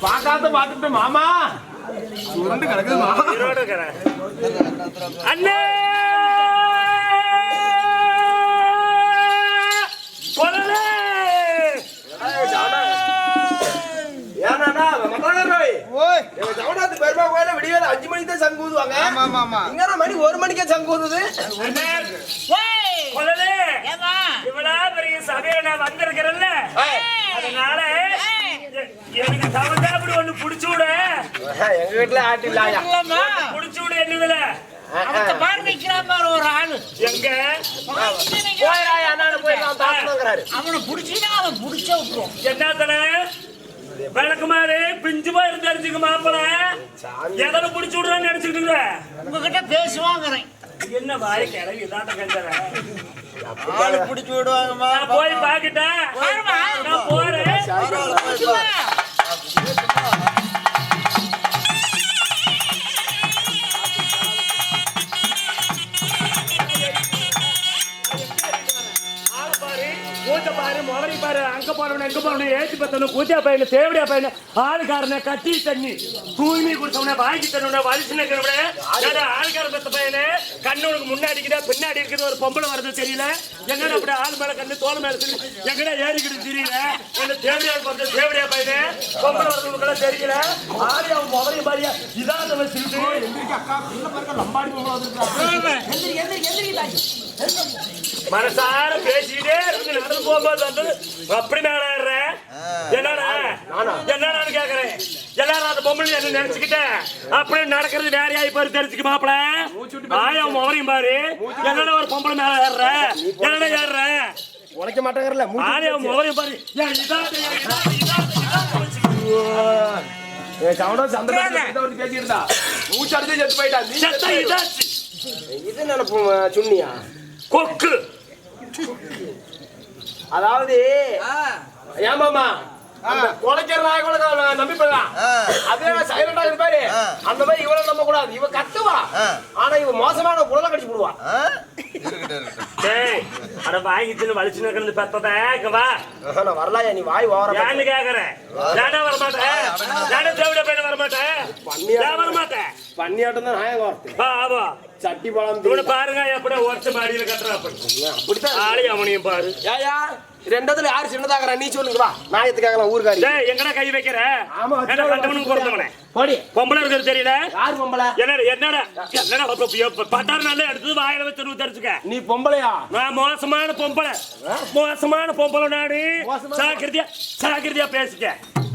பார்க்காத பார்த்துட்டு மாமா. சுரண்டு கிடக்குது மாமா. அண்ணே! அஞ்சு மணிக்கு தான் சங்கு ஊதுவாங்க. இங்க மணி ஒரு மணிக்கே சங்கு ஊதுது? இவ்வளவு பெரிய சபையில நான் வந்திருக்கிறேன்ல. அதனால ஒண்ணு புடிச்சு விடு. எங்க வீட்டுல ஆட்டி இல்லாயா இல்லம்மா, புடிச்சு விடு என்னதுல? அவத்த பாரு நிக்கிறான் பாரு ஒரு ஆளு. எங்க? போயிடாயா நான் போயிடலாம் தாக்குங்கிறாரு அவனை புடிச்சுன்னா அவன் புடிச்ச விட்டுரும். என்னத்தன விளக்குமாறு பிஞ்சு போய் தெரிஞ்சுக்க மாப்பிள. எதனை புடிச்சு விடுறான்னு நினைச்சுக்கிட்டு உங்ககிட்ட பேசுவாங்கிறேன். என்ன வாய் கிளவி இதாட்ட ஆளு பிடிச்சு விடுவாங்கம்மா. நான் போய் பாக்கிட்டேன். நான் போறேன். மூஞ்ச பாரு, அங்க போறவன, இங்க போறவன, ஏத்தி பத்தவன, கூத்தியா பையன, தேவடியா பையன, ஆளுக்காரன, கட்டி தண்ணி, தூய்மை குடிச்சவன, வாங்கி நிக்கிறவன, ஏடா, ஆளுக்கார பெத்த பையனே, கண்ணு உனக்கு முன்னாடி இருக்குதா, பின்னாடி இருக்குது, ஒரு பொம்பளை வருது தெரியல? எங்கடா அப்படி ஆள் மேல கண்ணு தோல் மேல எங்கடா ஏறிக்கிட்டு தெரியல? என்ன தேவடியா பிறந்த தேவடியா பையனே? பொம்பளை வரதுக்கெல்லாம் தெரியல? ஆளு அவன் முகரை பாரியா இதான் வச்சுக்கிட்டு மனசார பேசிக்கிட்டே இருந்து நடந்து போகும்போது வந்து அப்படி மேல ஏறுற என்னடா என்னடான்னு கேக்குறேன் எல்லாரும் அந்த பொம்பளை என்ன நினைச்சுக்கிட்டேன் அப்படி நடக்கிறது வேற ஆகி பாரு தெரிஞ்சுக்க மாப்பிள ஆயா முவரையும் பாரு என்னடா ஒரு பொம்பளை மேல ஏறுற என்னடா ஏறுற உழைக்க மாட்டேங்கிறல ஆயா முவரையும் பாரு சந்தர்ப்பம் வந்து பேசியிருந்தா மூச்சு அடிச்சு செத்து போயிட்டா இது நினைப்பு சுண்ணியா கொக்கு அதாவது ஏமாமா குலைக்கிற நாய் நம்பி போயிடலாம் அதே சைலண்டா இருப்பாரு. அந்த மாதிரி இவளை நம்ப கூடாது. இவ கத்துவா. ஆனா இவ மோசமான குழந்தை கடிச்சு விடுவா அட வாங்கி தின்னு வலிச்சு நிக்கிறது பெத்தத இங்க வா. நான் வரலாயா? நீ வாய் ஓவரா ஏன்னு கேக்குறேன் வர மாட்டேன் ஏன்டா தேவட பையன் வர மாட்டேன் ஏன் வர மாட்டேன் பண்ணியாட்டம் தான். நாயகம் ஆமா. சட்டி பழம் இவனை பாருங்க எப்படி ஒருத்த மாடியில கட்டுறா அப்படி அப்படித்தான். ஆளி அவனையும் பாரு. ஏயா ரெண்டத்துல யாரு சின்னதாகறா நீ சொல்லுங்க வா. நாயத்துக்காக ஊருக்காரி டேய் எங்கடா கை வைக்கிற? ஆமா, என்ன கண்டவனுக்கு பிறந்தவனே போடி. பொம்பளை இருக்கிறது தெரியல? யார் பொம்பளை? என்னடா என்னடா? என்னடா பட்டார் நல்லா எடுத்து வாயில வச்சு தெரிச்சுக்க நீ பொம்பளையா? நான் மோசமான பொம்பளை. மோசமான பொம்பளை நாடு. சாக்கிரதியா சாக்கிரதியா பேசிக்க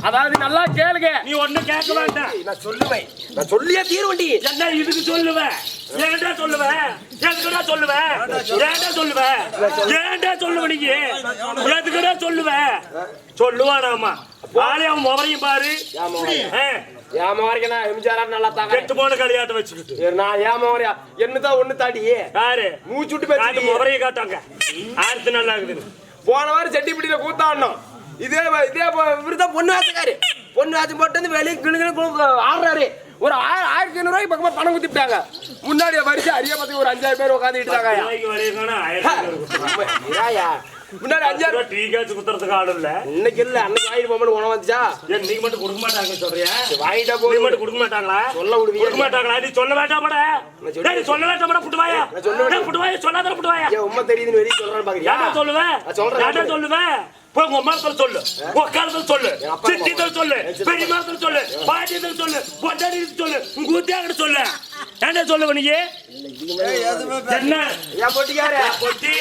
அதாவது நல்லா கேளுங்க. நீ ஒண்ணும் கேட்க வேண்டாம் நான் சொல்லுவேன். நான் சொல்லியே தீர்வண்டி என்ன இதுக்கு சொல்லுவ? ஏன்டா சொல்லுவ? எதுக்குடா சொல்லுவ? ஏன்டா சொல்லுவ? ஏன்டா சொல்லுவ நீங்க எதுக்குடா சொல்லுவ? சொல்லுவானாமா ஆளே அவன் முவரையும் பாரு. ஆ, ஏன் மாறிக்கனா எம்ஜிஆர் நல்லா தாங்க. கெட்டு போன களியாட்ட வச்சுக்கிட்டு. நான் மாறியா என்னதான் ஒண்ணு தாடி யாரு? மூச்சு விட்டு பேசி முவரையை காட்டாங்க. ஆயிரத்து நல்லா இருக்குது போன வாரம் செட்டி பிடியில கூத்தாடணும் இதே இதே இவருதான் பொண்ணு வாசக்காரு. பொண்ணு வாசம் போட்டு வந்து வெளியே கிணு ஆடுறாரு. ஒரு ஆய- ஆயிரத்தி ஐநூறு ரூபாய்க்கு பக்கமா பணம் குத்திட்டாங்க முன்னாடி வரிசை அரிய பத்தி ஒரு அஞ்சாயிரம் பேர் உட்காந்துட்டு இருக்காங்க. முன்னாடி அஞ்சாயிரம் ரூபாய் டீ காசு குத்துறதுக்கு ஆள் இல்ல. இன்னைக்கு இல்ல அன்னைக்கு வாங்கிட்டு போகும்போது உணவு வந்துச்சா? ஏன் நீங்க மட்டும் கொடுக்க மாட்டாங்க சொல்றியா? வாங்கிட்டா நீ போதும் மட்டும் கொடுக்க மாட்டாங்களா? சொல்ல விடுவியா? கொடுக்க மாட்டாங்களா? நீ சொல்ல நான் டேய், நீ சொல்ல வேண்டாமடா புட்டுவாயா? நான் சொல்ல வேண்டாம். புட்டுவாயா? சொல்லாத புட்டுவாயா? உண்மை தெரியுதுன்னு வெளியே பாக்குறியா? சொல்லுவேன் நான் சொல்றேன். யாரா சொல்லுவேன் போய் உங்க அம்மாத்துல சொல்லு. உங்க அக்காலத்துல சொல்லு. சித்தித்துல சொல்லு. பெரிய மரத்துல சொல்லு. பாட்டியத்துல சொல்லு. பொண்டாடி சொல்லு. உங்க ஊத்தியாங்கிட்ட சொல்லு. என்ன சொல்லுவ நீ? என்ன? பொட்டி?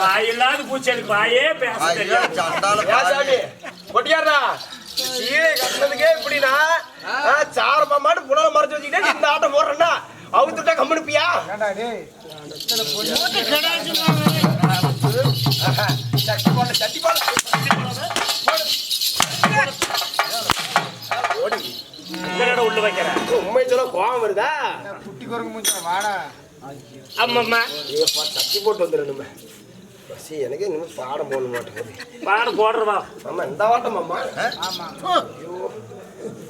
வாயில்லாத பூச்சி எனக்கு வாயே பேச பொட்டிக்காரா சீலை கட்டினதுக்கே இப்படின்னா சாரமா மாட்டு புனல மறைச்சு வச்சுக்கிட்டே இந்த ஆட்டம் போடுறேன்னா அவுத்துட்டா கம்முனுப்பியா போட்டு கிடாச்சுன்னு உண்மை போட சட்டி போட என்னடா உள்ள வைக்கிறேன் வாடா அம்மம்மா ஏப்பா தட்டி போட்டு வந்துடணுமே பசி எனக்கு இன்னும் பாடம் போட மாட்டேங்குது பாடம் போடுறவா ஆமா இந்த வாட்டம் அம்மா ஆமா ஐயோ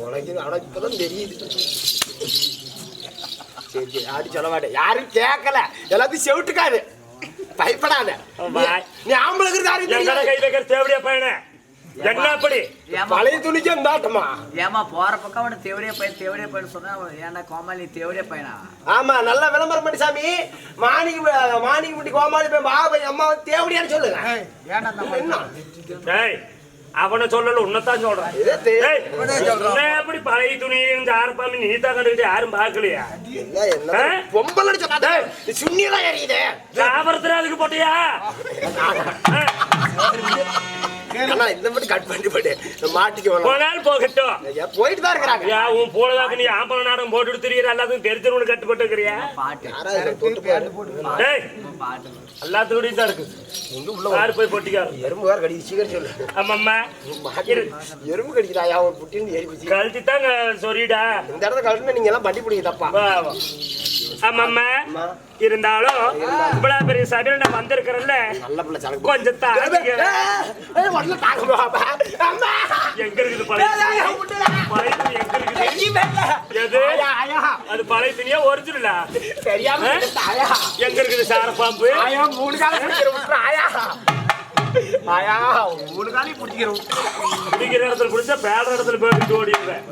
உனக்கு ஆனா இப்பதான் தெரியுது சரி சரி யாரும் சொல்ல மாட்டேன் யாரும் கேட்கல. எல்லாத்தையும் செவிட்டுக்காது பயப்படாத. நீ ஆம்பளை கை வைக்கிற தேவடியா பையனே. என்ன அப்படி? பழைய துணிக்கு இருந்தாட்டமா ஏமா போற பக்கம் அவன தேவடியா பையன் தேவடியா பையன் சொன்னா ஏன்டா கோமாளி தேவடியா பையனா? ஆமா நல்லா விளம்பரம் பண்ணி சாமி. மாணிக்கு மாணிக்கு முட்டி கோமாளி போய் பாபா அம்மா தேவடியான்னு சொல்லுங்க ஏன்டா என்ன? டேய் அவனை சொல்லல உன்னதான் சொல்றேன். எப்படி பழைய துணி இந்த ஆரப்பாமி நீ தான் கண்டுக்கிட்டு யாரும் அடிச்ச கதை சுண்ணியெல்லாம் எறியுதே சாபரத்துல அதுக்கு போட்டியா? போட்டு போயிட்டு தான் இருக்கிறாங்க உன் போலதாக்கு நீ ஆம்பளை நாடகம் போட்டுட்டு தெரியுற எல்லாத்துக்கும் தெரிஞ்சவனு கட்டுப்பட்டு இருக்கிறியா? பாட்டு எல்லாத்துக்கூடையும் தான் இருக்கு. எங்க உள்ள யாரு போய் பொட்டிக்காரு. எறும்பு வேற கடிச்சு சீக்கிரம் சொல்லு. ஆமாம்மா. எறும்பு கடிக்குதாயா ஒரு புட்டின்னு போச்சு கழட்டி தாங்க சொல்லிடா இந்த இடத்துல கழட்டினா நீங்க எல்லாம் பட்டி பிடிக்க தப்பா. ஆமாம்மா. இருந்தாலும் இவ்வளவு பெரிய சபையில நான் வந்திருக்கிறேன்ல கொஞ்சம். எங்க இருக்குது பழைய எங்க இருக்குது. அது பழைய துணியா ஒரிஜினலா. எங்க இருக்குது சார பாம்பு மூணு காலம் பிடிக்கிற ஆயா. மூணு காலையும் பிடிக்கிற விட்டுரு. குடிக்கிற இடத்துல குடிச்சா பேட இடத்துல போயிட்டு ஓடிடுவேன்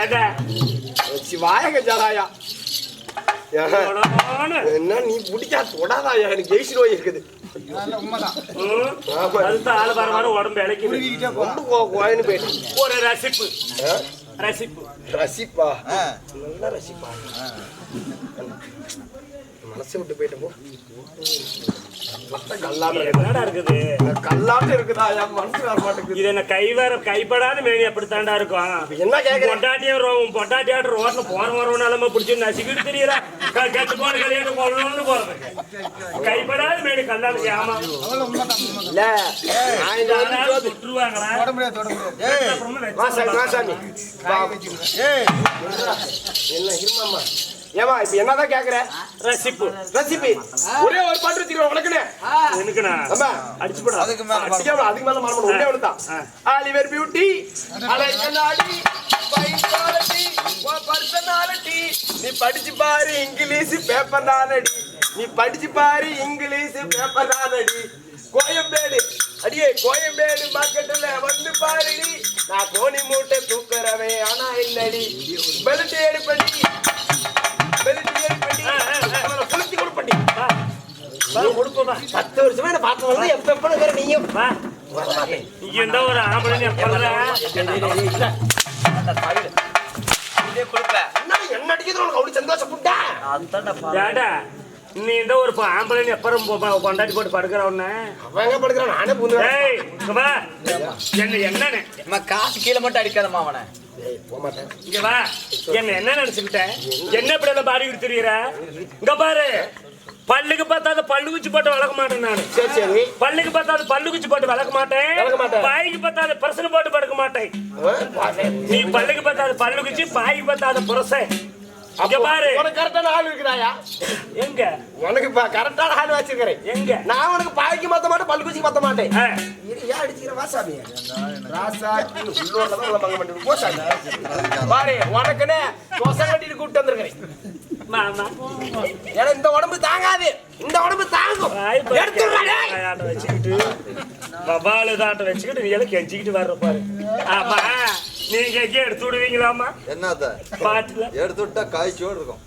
ஏடா. ஏன், கொடோன்னு. என்ன நீ பிடிச்சா தொடாதாயா எனக்கு ஜெயிச்சு நோய் இருக்குது. ஒரு ரசிப்பு? ரசிப்பு. ரசிப்பா. நல்லா ரசிப்பா. மனசை விட்டு போயிட்டு கல்லாட்டம் இருக்குதா. என் மனசு வர மாட்டேங்குது இது என்ன கை கைப்படாத மேனி அப்படித்தாண்டா இருக்கும் என்ன கேக்குறேன் பொண்டாட்டியும் ரோ- ரோட்ல போற வரவனாலுமே பிடிச்சி தெரியல கெட்டு போன கல்யாணம் போடணும்னு போறதுக்கு கைப்படாத மேனி கல்லாலுக்கு ஆமா இல்ல என்ன இருமாமா ஏமா இப்ப என்னதான் கேக்குற? ரசிப்பு. ரெசிபி ஒரே ஒரு பாட்டு வச்சுக்கிறேன் உனக்குன்னு. எனக்குண்ணா அம்மா அடிச்சு போடா. அதுக்கு மேல பாரு. அடிக்காம அதுக்கு மேல மரமணும் ஒண்ணே ஒண்ணுதான் ஆ. ஆலிவர் பியூட்டி அலைக்கண்ணாடி பைசாலட்டி பர்சனாலிட்டி. நீ படிச்சு பாரு இங்கிலீஷ் பேப்பர் நானடி நீ படிச்சு பாரு இங்கிலீஷ் பேப்பர் நானடி கோயம்பேடு. அடியே கோயம்பேடு மார்க்கெட்டுல வந்து பாருடி. நான் கோணி மூட்டை தூக்குறவன் ஆனா இல்லடி. பெல்ட் எடுப்படி. பெல்ட் எடுப்படி அவனை கொடுப்போமா பத்து வருஷமா என்ன பார்த்து வந்து எப்ப எப்ப வேற நீயும் வா இருந்தா ஒரு ஆம்பளை என்ன அடிக்கிறது உனக்கு அப்படி சந்தோஷப்பட்டா ஏடா நீ இந்த ஒரு ப- ஆம்பளை எப்பறம் பொண்டாட்டி போட்டு படுக்கிற உடனே அவன் எங்க படுக்கிறான். நானே பூந்து ஏய் இங்க வா. என்ன என்னன்னு? காசு கீழே மட்டும் அடிக்காதம்மா அவனை. ஏய் போக மாட்டேன். இங்க வா. என்ன என்ன நினைச்சுக்கிட்ட? என்ன இப்படி எல்லாம் பாடிக்கிட்டு தெரியுற இங்க பாரு. பல்லுக்கு பார்த்தாத பல்லு குச்சி போட்டு வளர்க்க மாட்டேன் நான். சரி சரி. பல்லுக்கு பார்த்தாத பல்லு குச்சி போட்டு வளர்க்க மாட்டேன். விளக்க மாட்டேன். பாய்க்கு பார்த்தாத பிரசனை போட்டு படுக்க மாட்டேன். நீ பல்லுக்கு பார்த்தாத பல்லு குச்சி பாய்க்கு பார்த்தாத புரசை உனக்கு கரெக்டான ஆள் இருக்குதாயா? எங்க? உனக்கு இப்ப கரெக்டான ஆள் வச்சிருக்கிறேன். எங்க? நான் உனக்கு பாய்க்கு மாத்த மாட்டேன் பல்லு குச்சி மாத்த மாட்டேன். ஏன் அடிச்சுக்கிற வாசாமி. ராசாத்தி உள்ளூர்ல தான் மங்க பாரு உனக்குன்னு கொசை கட்டிட்டு கூப்பிட்டு வந்திருக்கிறேன். ஏன்னா இந்த உடம்பு தாங்காது. இந்த உடம்பு தாங்கும். வச்சுக்கிட்டு வச்சுக்கிட்டு நீ எல்லாம் கெஞ்சிக்கிட்டு வர்ற பாரு. ஆமா. நீங்க எங்க எடுத்து விடுவீங்களாமா என்னத்த? பாட்டுல. எடுத்து விட்டா காய்ச்சோடு இருக்கும்.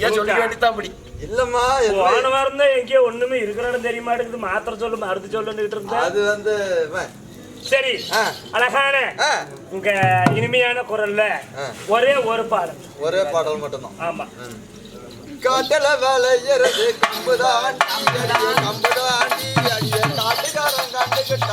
ஏன் சொல்லி வேண்டித்தான் அப்படி. இல்லம்மா போன வாரம் தான் எங்கேயோ ஒண்ணுமே இருக்கிறன்னு தெரிய மாட்டேங்குது மாத்திரை சொல்லு மருந்து சொல்லுன்னு இருந்தேன் அது வந்து. சரி ஆ. அழகான ஆ, உங்க இனிமையான குரல்ல ஆ. ஒரே ஒரு பாடல். ஒரே பாடல் மட்டும்தான். ஆமா. காட்டல அடிய கம்புதாண்டி அடிய காட்டுக்காரன் கண்டுகிட்ட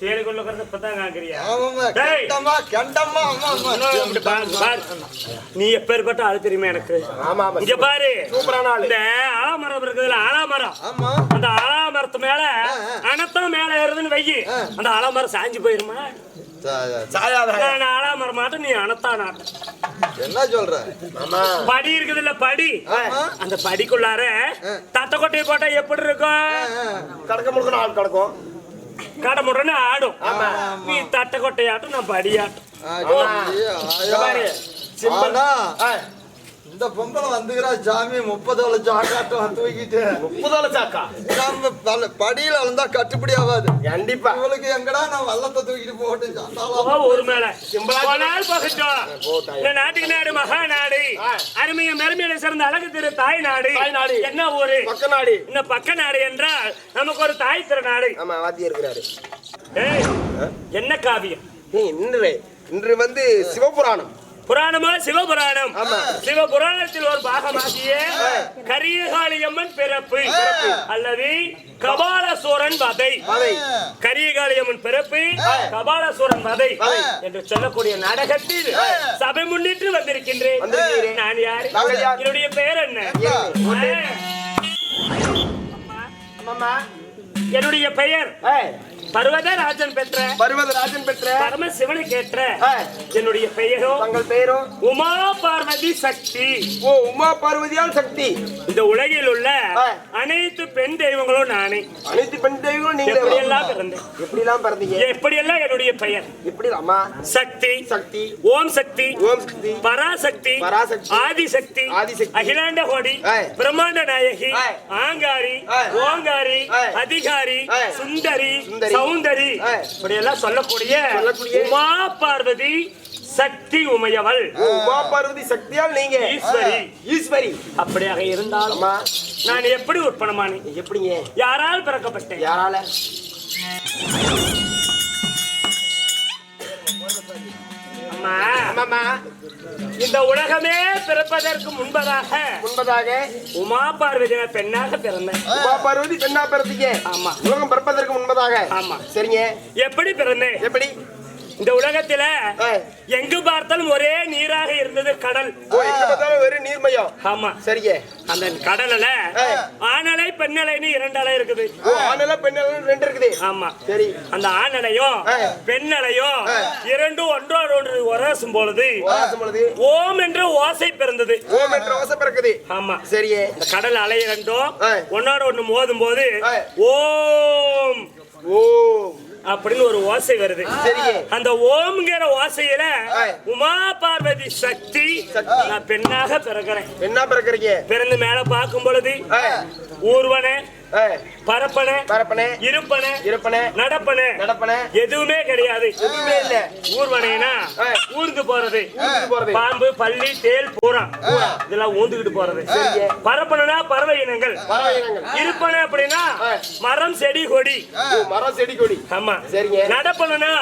கண்டதாண்டி சேரி கொள்ளுக்கிறது இப்பதான் காக்குறியா? இன்னும் இப்படி பாரு, பாரு. நீ எப்பேற்பட்ட ஆளு தெரியுமா எனக்கு? ஆமா ஆமா. இங்க பாரு. சூப்பரான ஆளு. இந்த ஆலாமரம் இருக்குதுல்ல ஆலாமரம். ஆமா. அந்த ஆலாமரத்து மேல அனத்தம் மேல ஏறுதுன்னு வையி. அந்த ஆலாமரம் சாஞ்சு போயிருமா? ஆலாமரம் மாட்டேன் நீ அனத்தா நாட்டம் என்ன சொல்ற? படி இருக்குது இல்ல படி அந்த படிக்குள்ளார தட்டக்கொட்டையை போட்டா எப்படி இருக்கும்? கடக்க முழுக்க ஆள் கிடக்கும். கடை முடன்னு ஆடும். ஆமா. நீ தட்டக்கொட்டையாட்டும் நான் படியாட்டும். இந்த பொம்பளை வந்துக்கிறா சாமி முப்பது லட்சம் ஆட்டாட்டம் தூக்கிட்டு. முப்பது லட்சாக்கா நம்ம படியில இருந்தா கட்டுப்படி ஆகாது. கண்டிப்பா. இவளுக்கு எங்கடா நான் வல்லத்தை தூக்கிட்டு போட்டு ஒரு மேல. சிம்பிளா நாட்டுக்கு நாடு மகா நாடு ஆ. அருமைய மெருமையில சிறந்த அழகு திரு தாய் நாடு தாய் நாடு. என்ன ஊரு? பக்க நாடி. இந்த பக்க நாடு என்றால் நமக்கு ஒரு தாய் திருநாடு. ஆமா வாத்தி இருக்கிறாரு. என்ன காவியம்? இன்று இன்று வந்து சிவபுராணம். புராணமா? சிவபுராணம். சிவபுராணத்தில் ஒரு பாகமாகிய கரியகாளியம்மன் பிறப்பு. அல்லது கபாலசூரன் வதை. கரியகாளியம்மன் பிறப்பு கபாலசூரன் வதை என்று சொல்லக்கூடிய நாடகத்தில் சபை முன்னிட்டு வந்திருக்கின்றேன். நான் யார்? என்னுடைய பெயர் என்ன? ஆமாம்மா என்னுடைய பெயர் பர்வதராஜன் பெற்ற. பர்வதராஜன் பெற்ற. பரமசிவனை கேட்ட என்னுடைய பெயரோ? தங்கள் பெயரோ? உமா பார்வதி சக்தி. ஓ உமா பார்வதியால் சக்தி. இந்த உலகில் உள்ள. அனைத்து பெண் தெய்வங்களும் நானே. அனைத்து பெண் தெய்வங்களும் நீங்களே எப்படி எல்லாம் பிறந்தேன் எப்படி எல்லாம் பிறந்தீங்க? எப்படியெல்லாம் என்னுடைய பெயர்? எப்படி அம்மா? சக்தி. சக்தி. ஓம் சக்தி. ஓம் சக்தி. பராசக்தி. பராசக்தி, ஆதிசக்தி. ஆதிசக்தி, அகிலாண்ட கோடி. பிரம்மாண்ட நாயகி. ஆங்காரி. ஓங்காரி. அதிகாரி. சுந்தரி சுந்தரி, சௌந்தரி. இப்படி எல்லாம் சொல்லக்கூடிய உமா பார்வதி சக்தி உமையவள். உமா பார்வதி சக்தியால் நீங்க. ஈஸ்வரி. ஈஸ்வரி. அப்படியாக இருந்தாலும் நான் எப்படி உட்பணமானேன் எப்படிங்க? யாரால் பிறக்கப்பட்டேன்? யாரால? ஆமாம்மா இந்த உலகமே பிறப்பதற்கு முன்பதாக முன்பதாக. உமா பார்வதி பெண்ணாக பிறந்தேன். உமா பார்வதி பெண்ணா பிறந்தீங்க. ஆமா. உலகம் பிறப்பதற்கு முன்பதாக. ஆமா. சரிங்க. எப்படி பிறந்தேன்? எப்படி? இந்த உலகத்துல. எங்கு பார்த்தாலும் ஒரே நீராக இருந்தது கடல். ஓ எங்க பார்த்தாலும் வெறும் நீர்மயம். ஆமா. சரிங்க. அந்த கடல்ல. ஆணலை பெண்ணலைன்னு இரண்டு அலை இருக்குது. ஓ ஆணல பெண்ணல ரெண்டு இருக்குது. ஆமா. சரி. அந்த ஆணலையும். பெண்ணலையும் இரண்டும் ஒன்றோடு ஒன்று உரசும் பொழுது ஓம் என்ற ஓசை பிறந்தது. ஓம் என்ற ஓசை பிறக்குது. ஆமா. சரியே இந்த கடல் அலை இரண்டும் ஏய். ஒன்னோட ஒண்ணு மோதும் போது. ஓம். ஓம். அப்படின்னு ஒரு ஓசை வருது அந்த ஓம்ங்கிற ஓசையில. உமா பார்வதி சக்தி. நான் பெண்ணாக பிறக்கிறேன் என்ன பிறக்குறீங்க பிறந்து மேல பார்க்கும் பொழுது. ஊர்வன. பரப்பன பரப்பனே இருப்பன இருப்பனே நடப்பன நடப்பனே எதுவுமே கிடையாது. எதுவுமே இல்ல. ஊர்வனைனா. ஊர்ந்து போறது. பாம்பு பள்ளி தேல் பூரா. இதெல்லாம் ஊந்துகிட்டு போறது. பரப்பனா பறவை இனங்கள். பறவை இனங்கள். இருப்பன அப்படின்னா. மரம் செடி கொடி. மரம் செடி கொடி. ஆமா. சரிங்க. நடப்பனா.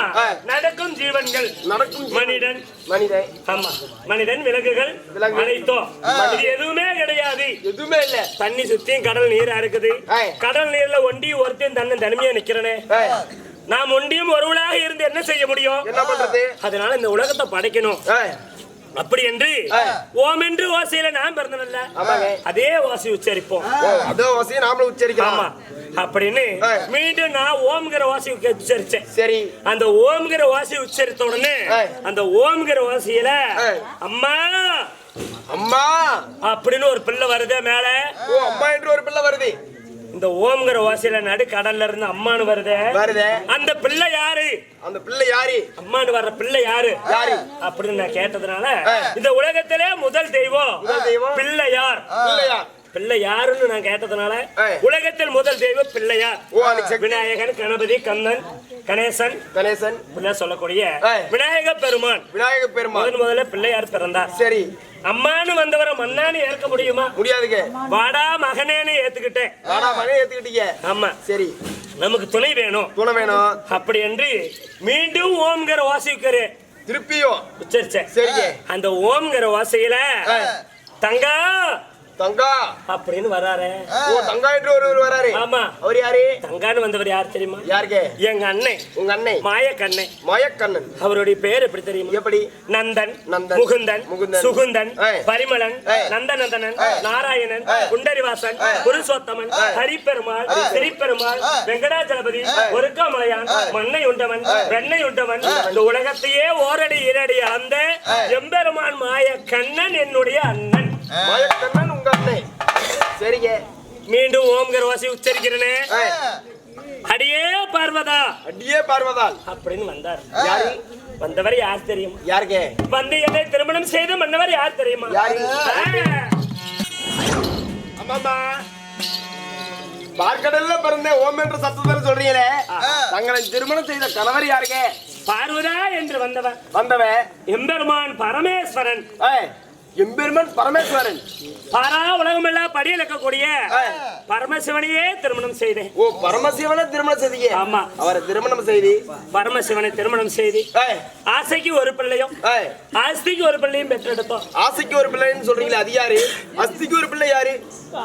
நடக்கும் ஜீவன்கள். நடக்கும். மனிதன் மனிதன். ஆமா. மனிதன் விலங்குகள் விலங்கு. அனைத்தும். இது எதுவுமே கிடையாது. எதுவுமே இல்ல. தண்ணி சுத்தியும் கடல் நீரா இருக்குது. கடல் நீர்ல ஒண்டி ஒருத்தையும் தன்னை தனிமையா நிக்கிறனே. நாம் ஒண்டியும் ஒருவளாக இருந்து என்ன செய்ய முடியும்? என்ன பண்றது? அதனால இந்த உலகத்தை படைக்கணும். அப்படி என்று. ஓம் என்று ஓசையில நான் பிறந்தனல்ல. அதே ஓசை உச்சரிப்போம் அதோ ஓசையை நாமளும் உச்சரிக்கலாம் ஆமா அப்படின்னு. மீண்டும் நான் ஓம்ங்கிற ஓசை உச்சரிச்சேன் சரி அந்த ஓம்ங்கிற ஓசை உச்சரித்த உடனே. அந்த ஓம்ங்கிற ஓசையில. அம்மா அம்மா அப்படின்னு ஒரு பிள்ளை வருதே மேல ஓ அம்மா என்று ஒரு பிள்ளை வருது இந்த ஓம்ங்கிற ஓசையில நடு கடல்ல இருந்து அம்மானு வருதே. வருதே. அந்த பிள்ளை யாரு? அந்த பிள்ளை யாரு? அம்மானு வர்ற பிள்ளை யாரு? யாரு? அப்படின்னு நான் கேட்டதுனால. இந்த உலகத்திலே முதல் தெய்வம் முதல் தெய்வம்? பிள்ளையார் பிள்ளையா பிள்ளை யாருன்னு நான் கேட்டதுனால. உலகத்தில் முதல் தெய்வம் பிள்ளையார். விநாயகன் கணபதி கண்ணன் கணேசன். கணேசன். சொல்லக்கூடிய. விநாயக பெருமான். விநாயக பெருமாள் முதல் முதல்ல பிள்ளையார் பிறந்தார். சரி. அம்மானு வந்தவரை மன்னான்னு ஏற்க முடியுமா? முடியாதுங்க. வாடா மகனேன்னு ஏத்துக்கிட்டேன். வாடா மகன் ஏத்துக்கிட்டீங்க. ஆமா. சரி. நமக்கு துணை வேணும். துணை வேணும். அப்படி என்று மீண்டும் ஓம்ங்கிற வாசிக்கிறே திருப்பியும். உச்சரிச்சேன். சரிங்க. அந்த ஓம்ங்கிற வாசையில. தங்கா தங்கா. அப்படின்னு வராரு. ஓ தங்கா என்று ஒருவர் வராரு. ஆமா. அவர் யாரு? தங்கான்னு வந்தவர் யார் தெரியுமா? யாருக்கு? எங்க அண்ணன் உங்க அண்ணே. மாயக்கண்ணன் மயக்கண்ணன். அவருடைய பேர் எப்படி தெரியுமா? எப்படி? நந்தன் நந்தன், முகுந்தன் முகுந்தன், சுகுந்தன். பரிமளன். நந்தநந்தனன். நாராயணன். குண்டரிவாசன் புருஷோத்தமன் ஹரிப்பெருமாள் திரிப்பெருமாள் வெங்கடாச்சலபதி ஒருக்காமலையான் மண்ணை உண்டவன் வெண்ணை உண்டவன் இந்த உலகத்தையே ஓரடி இரடி அளந்த எம்பெருமான் மாய கண்ணன் என்னுடைய அண்ணன். மயக்கண்ணன் உங்க அண்ணே சரிங்க. மீண்டும் ஓம்கர் வாசி உச்சரிக்கிறேனே. அடியே பார்வதா. அடியே பார்வதால். அப்படின்னு வந்தார். யாரு? வந்தவர் யார் தெரியும்? யாருக்கே வந்து என்னை திருமணம் செய்து மன்னவர் யார் தெரியுமா. ஆமாமா பார்க்கடல்ல பிறந்த ஓம் என்ற சத்தத்தில் சொல்றீங்களே. தங்களை திருமணம் செய்த கணவர் யாருக்கே பார்வதா என்று வந்தவர். வந்தவன் எம்பெருமான் பரமேஸ்வரன். எம்பெருமான் பரமேஸ்வரன். பாரா உலகமெல்லாம் படியலக்கக்கூடிய ஏய், பரமசிவனையே திருமணம் செய்தேன். ஓ பரமசிவனை திருமணம் செய்தீங்க? ஆமா. அவரை திருமணம் செய்தி. பரமசிவனை திருமணம் செய்து ஆசைக்கு ஒரு பிள்ளையும் ஆஸ்திக்கு ஒரு பிள்ளையும் பெற்றெடுத்தோம். ஆசைக்கு ஒரு பிள்ளைன்னு சொல்றீங்களே அது யாரு? அஸ்திக்கு ஒரு பிள்ளை யாரு?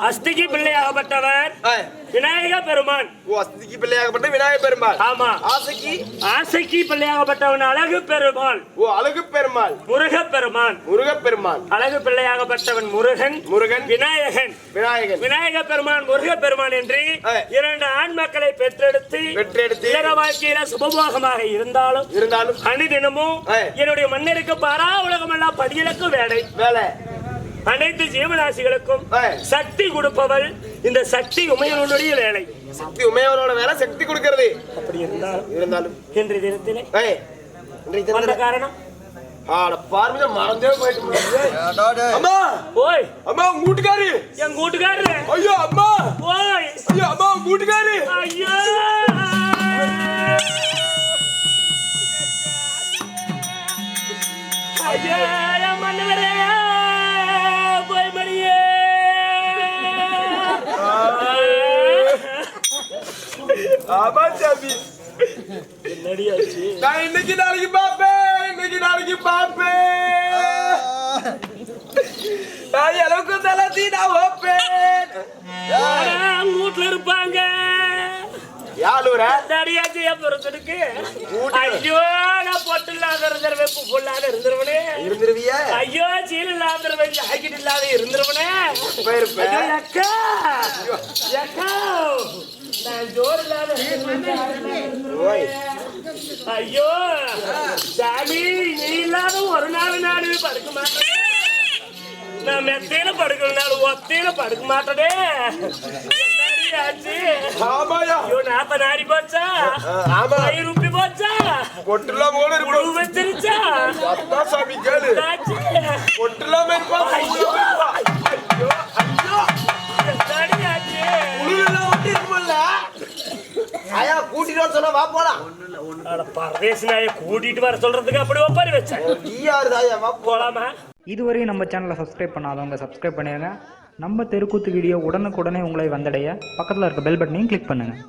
அஸ்திக்கு பிள்ளையாகப்பட்டவர் ஏய், விநாயக பெருமான். ஓ அஸ்திக்கு பிள்ளையாகப்பட்ட விநாயகர் பெருமாள். ஆமா. ஆசைக்கு? ஆசைக்கு பிள்ளையாகப்பட்டவன் அழகு பெருமாள். ஓ அழகு பெருமாள். முருகப் பெருமான். முருகப் பெருமாள். அழகு பிள்ளையாகப்பட்டவன் முருகன் முருகன். விநாயகன். விநாயகன். விநாயக பெருமான் முருக பெருமான் என்று. இரண்டு ஆண் மக்களை பெற்றெடுத்து பெற்றெடுத்து இல்லற வாழ்க்கையில சுபபோகமாக இருந்தாலும் இருந்தாலும் அனுதினமும். என்னுடைய மண்ணிற்கு பாரா உலகமெல்லாம் படியலுக்கும் வேலை. வேலை. அனைத்து ஜீவராசிகளுக்கும். சக்தி கொடுப்பவள் இந்த சக்தி உமையனுடைய வேலை. சக்தி உமையவனோட வேலை சக்தி கொடுக்கிறது. அப்படி இருந்தாலும் இருந்தாலும். இன்றைய தினத்திலே தினத்துல- காரணம்? மறந்தே போயிட்டு. அம்மா! ஓய். அம்மா உங்க வீட்டுக்காரு. என் கூட்டுக்காரரு ஐயோ அம்மா. ஓய். ஐயோ அம்மா உங்க வீட்டுக்காரு. ஐயோ. ஐயோ என் மன்னவரே. ஆமா சாமி என்னடி ஆச்சு? நான் இன்னைக்கு நாளைக்கு பாப்பேன் இன்னைக்கு நாளைக்கு பாப்பேன் நான் அளவுக்கு தளர்த்தி நான் வைப்பேன் வீட்டுல இருப்பாங்க. ஐயோ நான் பொட்டு இல்லாத இருந்துருவேன் உப்பு பொல்லாத இருந்துருவனே. இருந்துருவிய? ஐயோ சீல் இல்லாத இருவேன் ஜாக்கெட் இல்லாத இருந்துருவனே. அக்கா அக்கா நான் ஜோர் இல்லாத ஐயோ சாமி நீ இல்லாத ஒரு நாள் நாடு படுக்க மாட்டேன். நான் மெத்தையில படுக்கணும் ஒத்தையில படுக்க மாட்டேனே. என்னடி ஆச்சு ஆமாயா ஐயோ நாப்ப நாரி போச்சா ஆமா. பயிர் உப்பி போச்சா? பொட்டுலாம் போல புழு இருக்கும் வச்சிருச்சா? அத்தா சாமி கேளு. ஆச்சு பொட்டுலாம் இருப்பா ஆயா கூட்டிட்டு வர சொன்னா வா போலாம். கூட்டிட்டு வர சொல்றதுக்கு அப்படி ஒப்பாரி வச்சேன் தாயா வா போலாமா. இதுவரையும் நம்ம சேனலை சப்ஸ்கிரைப் பண்ணாதவங்க சப்ஸ்கிரைப் பண்ணிடுங்க நம்ம தெருக்கூத்து வீடியோ உடனுக்குடனே உங்களை வந்தடைய. பக்கத்தில் இருக்க பெல் பட்டனையும் கிளிக் பண்ணுங்கள்